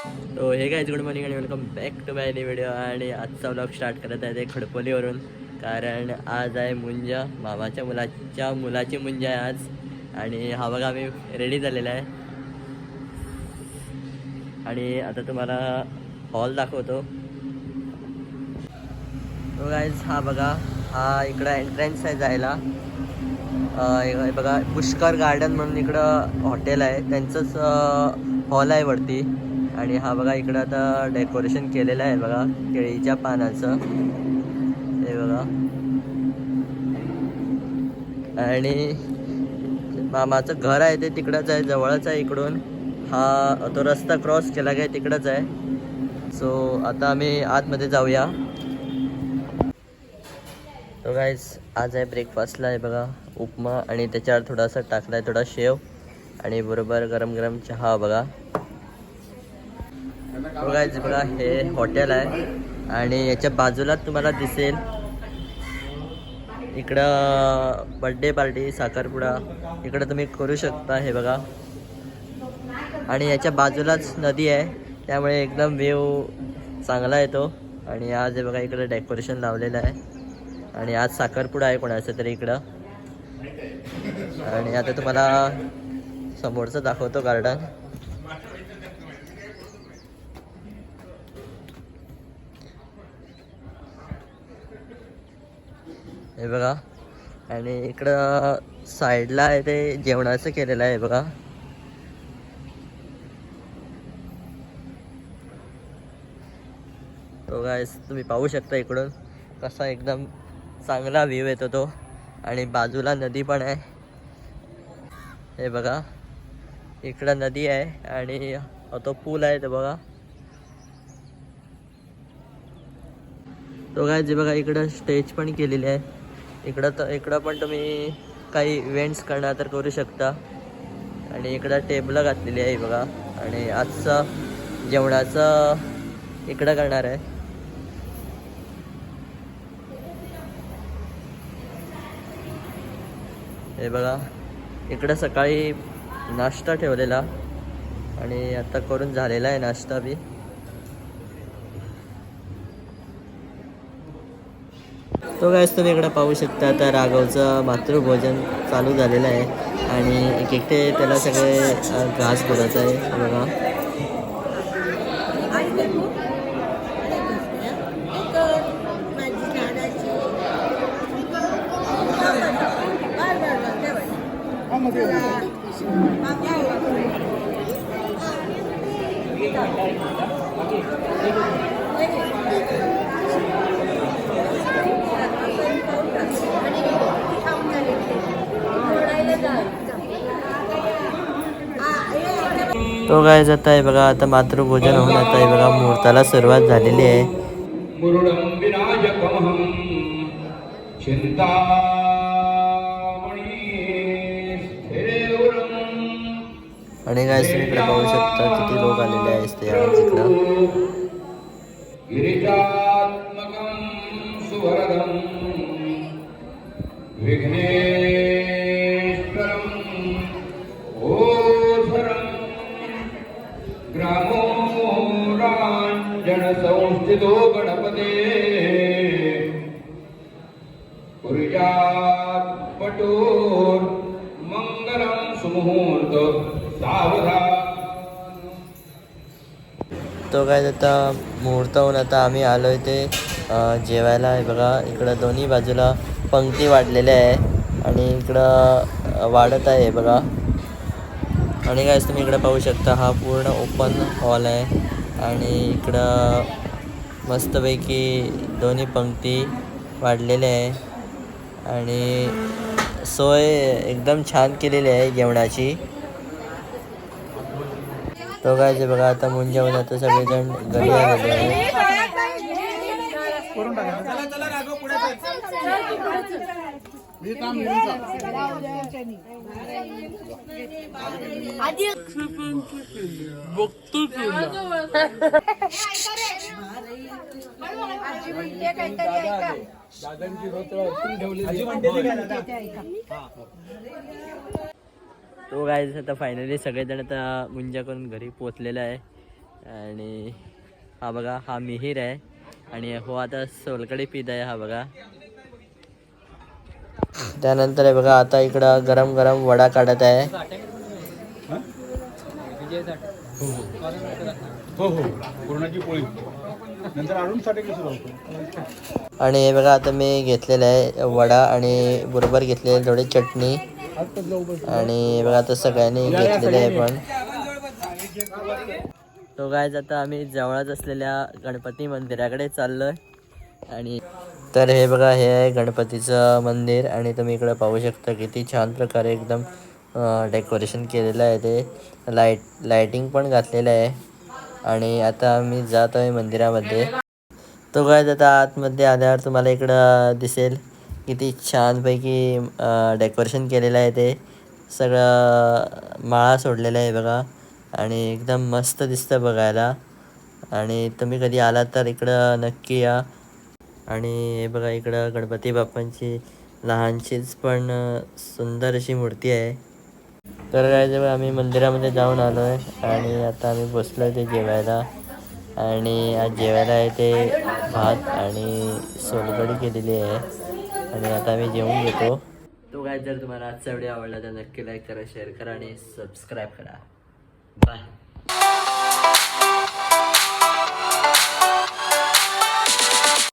तो हे काय गुड मॉर्निंग आणि welcome back to my video आणि आजचा ब्लॉग स्टार्ट करत आहे ते खडपोलीवरून. कारण आज आहे मुंजा. मामाच्या मुलाच्या मुलाची मुंजा आहे आज. आणि हा बघा आम्ही रेडी झालेला आहे. आणि आता तुम्हाला हॉल दाखवतो. तो गाईज हा बघा हा इकडं एंट्रन्स आहे जायला. बघा पुष्कर गार्डन म्हणून इकडं हॉटेल आहे. त्यांचंच हॉल आहे वरती. आणि हा बघा इकडं आता डेकोरेशन केलेलं आहे बघा केळीच्या पानाचं. हे बघा. आणि मामाचं घर आहे ते तिकडंच आहे जवळच आहे इकडून. हा तो रस्ता क्रॉस केला काय तिकडंच आहे. सो आता आम्ही आतमध्ये जाऊया. तो गाईज आज आहे ब्रेकफास्टला आहे बघा उपमा आणि त्याच्यावर थोडासा टाकला आहे थोडा शेव. आणि बरोबर गरम गरम चहा बघा. तो बघा हे हॉटेल आहे. आणि याच्या बाजूलाच तुम्हाला दिसेल इकडं बड्डे पार्टी साखरपुडा. इकडं तुम्ही करू शकता हे बघा. आणि याच्या बाजूलाच नदी आहे त्यामुळे एकदम व्ह्यू चांगला येतो. आणि आज हे बघा इकडं डेकोरेशन लावलेलं आहे. आणि आज साखरपुडा आहे कोणाचं तरी इकडं. आणि आता तुम्हाला समोरचं दाखवतो गार्डन हे बघा. आणि इकडं साईडला आहे ते जेवणाचं केलेलं आहे बघा. तो काय तुम्ही पाहू शकता इकडून कसा एकदम चांगला व्ह्यू येतो तो. आणि बाजूला नदी पण आहे. हे बघा. इकडं नदी आहे आणि तो पूल आहे तो बघा. तो काय जे बघा इकडं स्टेज पण केलेली आहे. इकडं तर इकडं पण तुम्ही काही इव्हेंट्स करणार तर करू शकता. आणि इकडं टेबलं घातलेली आहे बघा. आणि आजचं जेवणाचं इकडं करणार आहे. हे बघा. इकडं सकाळी नाश्ता ठेवलेला. आणि आता करून झालेला आहे नाश्ता बी. तो काय तुम्ही इकडं पाहू शकता. आता राघवचं मातृभोजन चालू झालेलं आहे. आणि एक एकटे त्याला सगळे घास बोलायचं आहे. हे बघा तो काय जात आहे बघा आता मातृभोजन होऊन आता आहे बघा मुहूर्ताला सुरुवात झालेली आहे. आणि काय तुम्ही इकडे पाहू शकता किती लोक आलेले आहेत ते आज इकडं राञ्जनसंस्थितो गणपते. कुर्यात् पटोर् सुमुहूर्त सावधान तो काय आता मुहूर्त होऊन आता आम्ही आलो आहे ते जेवायला. आहे बघा इकडं दोन्ही बाजूला पंक्ती वाढलेल्या आहे. आणि इकडं वाढत आहे बघा. आणि काय तुम्ही इकडं पाहू शकता हा पूर्ण ओपन हॉल आहे. आणि इकडं मस्तपैकी दोन्ही पंक्ती वाढलेल्या आहे आणि सोय एकदम छान केलेली आहे जेवणाची तो काय जे बघा आता मुंजावून आता सगळेजण घरी आलेले आहे तो काय आता फायनली सगळेजण आता मुंजा करून घरी पोचलेला आहे. आणि हा बघा हा मिहीर आहे. आणि हो आता सोलकडी पित आहे हा बघा. त्यानंतर आहे बघा आता इकडं गरम गरम वडा काढत आहे. हो हो. आणि हे बघा आता मी घेतलेलं आहे वडा आणि बरोबर घेतलेली थोडी चटणी. आणि हे बघा आता सगळ्यांनी घेतलेलं आहे पण. तो काय आता आम्ही जवळच असलेल्या गणपती मंदिराकडे चाललोय. आणि तर हे बघा हे आहे गणपतीचं मंदिर आणि तुम्ही इकडे पाहू शकता किती छान प्रकारे एकदम डेकोरेशन केलेलं आहे ते. लाइट लाईटिंग पण घातलेलं आहे. आणि आता मी जात आहे मंदिरामध्ये. तो काय आता आतमध्ये आल्यावर तुम्हाला इकडं दिसेल किती छानपैकी डेकोरेशन केलेलं आहे ते. सगळं माळा सोडलेला आहे बघा. आणि एकदम मस्त दिसतं बघायला. आणि तुम्ही कधी आलात तर इकडं नक्की या. आणि हे बघा इकडं गणपती बाप्पांची लहानशीच पण सुंदर अशी मूर्ती आहे. तर काय जेव्हा आम्ही मंदिरामध्ये जाऊन आलो आहे आणि आता आम्ही बसलो आहे ते जेवायला. आणि आज जेवायला आहे ते भात आणि सोलकडी केलेली आहे. आणि आता आम्ही जेवून घेतो. तो काय जर तुम्हाला आजचा व्हिडिओ आवडला तर नक्की लाईक करा शेअर करा आणि सबस्क्राईब करा. बाय